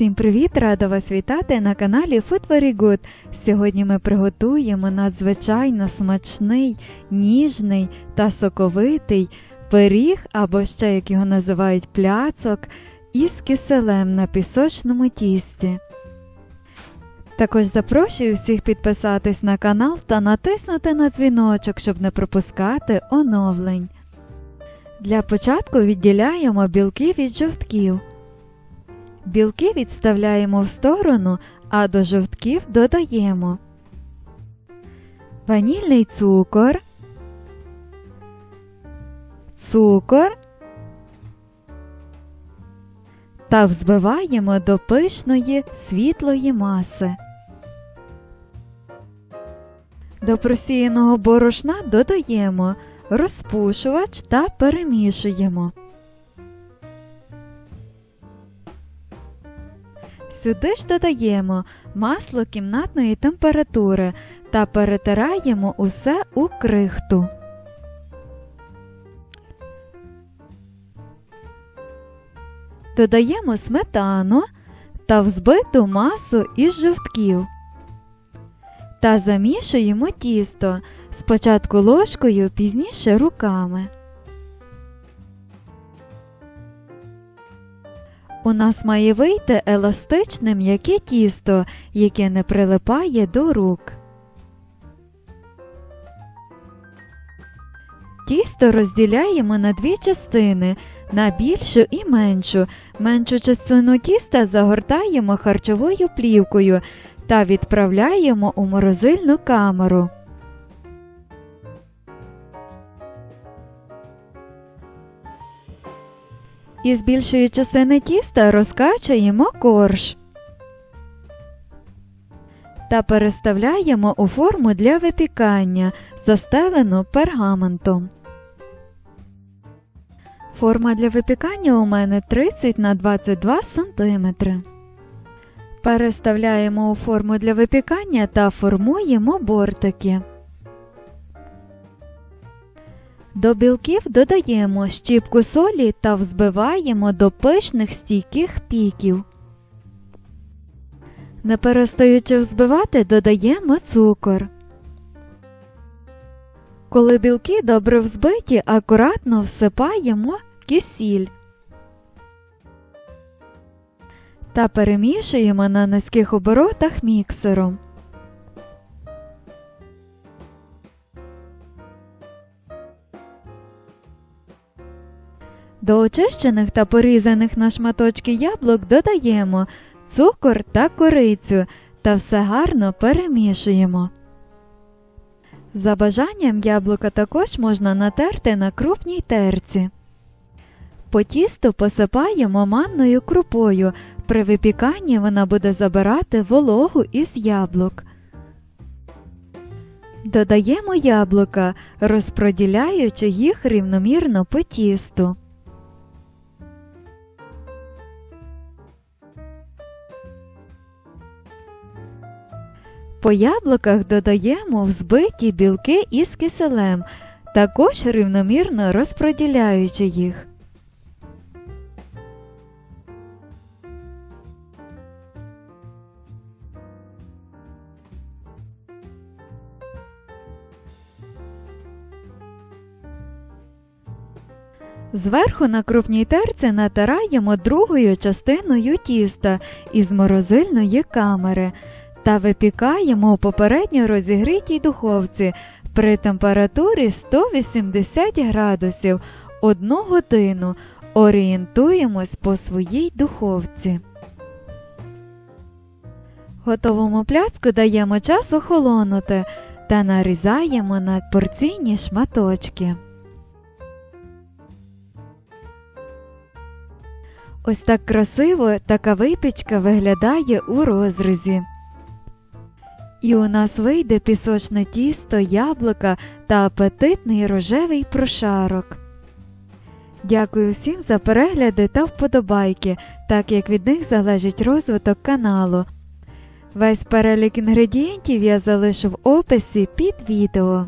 Всім привіт! Рада вас вітати на каналі Food Very Good. Сьогодні ми приготуємо надзвичайно смачний, ніжний та соковитий пиріг, або ще як його називають пляцок, із киселем на пісочному тісті. Також запрошую всіх підписатись на канал та натиснути на дзвіночок, щоб не пропускати оновлень. Для початку відділяємо білки від жовтків. Білки відставляємо в сторону, а до жовтків додаємо ванільний цукор, цукор та взбиваємо до пишної світлої маси. До просіяного борошна додаємо розпушувач та перемішуємо. Сюди ж додаємо масло кімнатної температури та перетираємо усе у крихту. Додаємо сметану та взбиту масу із жовтків. Та замішуємо тісто спочатку ложкою, пізніше руками. У нас має вийти еластичне м'яке тісто, яке не прилипає до рук. Тісто розділяємо на дві частини на більшу і меншу. Меншу частину тіста загортаємо харчовою плівкою та відправляємо у морозильну камеру. Із більшої частини тіста розкачуємо корж та переставляємо у форму для випікання, застелену пергаментом. Форма для випікання у мене 30 на 22 см. Переставляємо у форму для випікання та формуємо бортики. До білків додаємо щіпку солі та взбиваємо до пишних стійких піків. Не перестаючи взбивати, додаємо цукор. Коли білки добре взбиті, акуратно всипаємо кисіль та перемішуємо на низьких оборотах міксером. До очищених та порізаних на шматочки яблук додаємо цукор та корицю та все гарно перемішуємо. За бажанням яблука також можна натерти на крупній терці. По тісту посипаємо манною крупою. При випіканні вона буде забирати вологу із яблук. Додаємо яблука, розподіляючи їх рівномірно по тісту. По яблуках додаємо взбиті білки із киселем, також рівномірно розподіляючи їх. Зверху на крупній терці натираємо другою частиною тіста із морозильної камери та випікаємо у попередньо розігрітій духовці при температурі 180 градусів 1 годину. Орієнтуємось по своїй духовці. Готовому пляцку даємо час охолонути та нарізаємо на порційні шматочки. Ось так красиво така випічка виглядає у розрізі. І у нас вийде пісочне тісто, яблука та апетитний рожевий прошарок. Дякую всім за перегляди та вподобайки, так як від них залежить розвиток каналу. Весь перелік інгредієнтів я залишу в описі під відео.